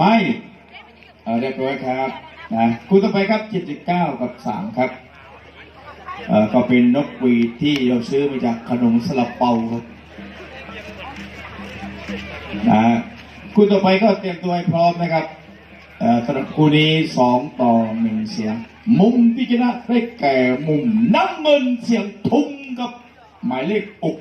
ไม่เอ่เรียบร้อยครับนะคู่ต่อไปครับ79กับ3ครับเอ่อก็เป็นนกหวีดที่เราซื้อมาจากขนมสลับเปาครับนะคู่ต่อไปก็เตรียมตัวให้พร้อมนะครับเอ่อสำหรับคู่นี้สองต่อหนึ่งเสียง มุมที่ชนะได้แก่มุมน้ำเงินเสียงทุ่งกับหมายเลขอก